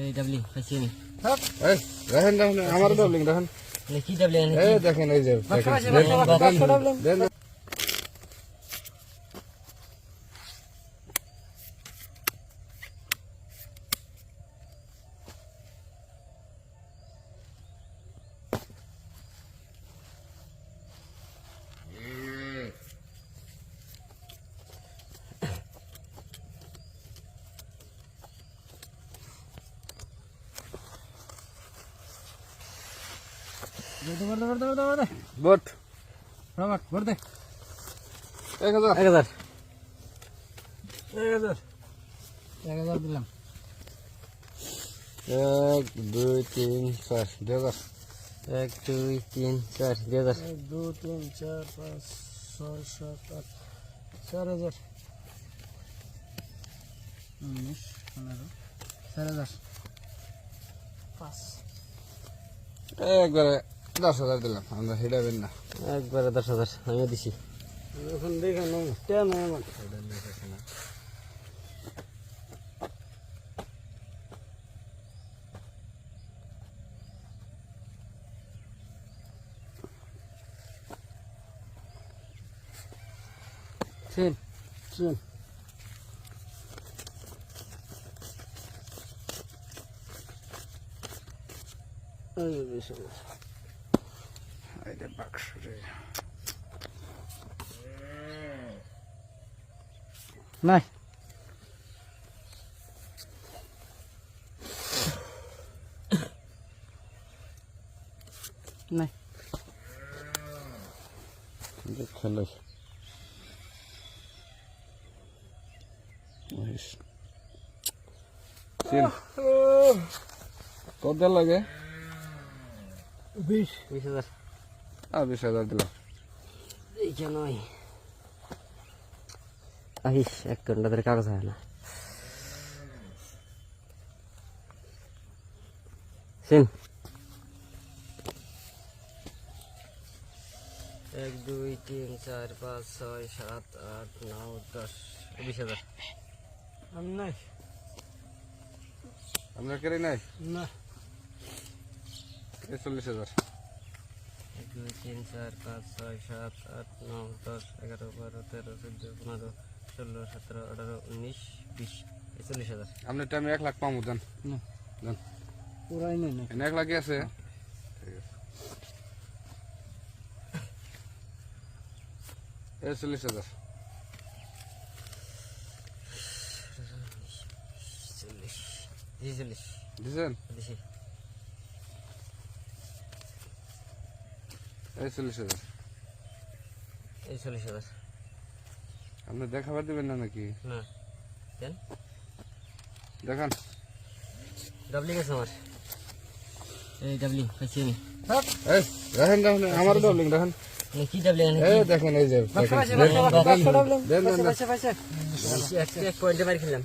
এই ডাবলি পাইছি নি এই দেখেন দেখেন আমার ডাবলিং দেখেন। মানে কি ডাবলি এই দেখেন এই যে দেখেন। দেন, দেন। বট এক হাজার। এক হাজার। এক হাজার। দিলাম। এক দুই তিন চার দুই হাজার। এক দুই তিন চার দুই হাজার। এক দুই তিন চার পাঁচ ছয় সাত আট চার হাজার। উনিশ পনেরো চার হাজার। পাঁচ। একবারে দশ হাজার দিলাম আমরা হিডাবেন না। একবারে দশ হাজার আমিও দিছি। এখন দেখে নো কেন আমার শুন শুন এটা বাক্স নাই নাই খেলো কত লাগে. বিশ বিশ হাজার আর বিশ হাজার দিলাম এইটা নয় আহিস এক ঘণ্টা ধরে কাগজ হয় না শুন এক দুই তিন চার পাঁচ ছয় সাত আট নয় দশ বিশ হাজার আমি নাই আপনার কেড়ে নাই না চল্লিশ হাজার দুই তিন চার পাঁচ ছয় সাত আট নয় দশ এগারো বারো তেরো চোদ্দ পনেরো ষোলো সতেরো আঠারো উনিশ বিশ চল্লিশ হাজার। আপনার টাইমে এক লাখ পামু যান যান পুরাই নেই এক লাখই আছে। এই চল্লিশ হাজার। চল্লিশ চল্লিশ দিছেন? দিছি। এই চল্লিশ হাজার। এই চল্লিশ হাজার। আপনি দেখাবার দিবেন না নাকি? না। দেন। দেখান। ডাবলিং আছে আমার। এই ডাবলিং পাইছি আমি। এই দেখেন দেখেন আমার ডাবলিং দেখেন। মানে কি ডাবলিং এই দেখেন এই যে দেখেন। দেন, দেন, দেন। এক এক পয়েন্টে মারি খেলাম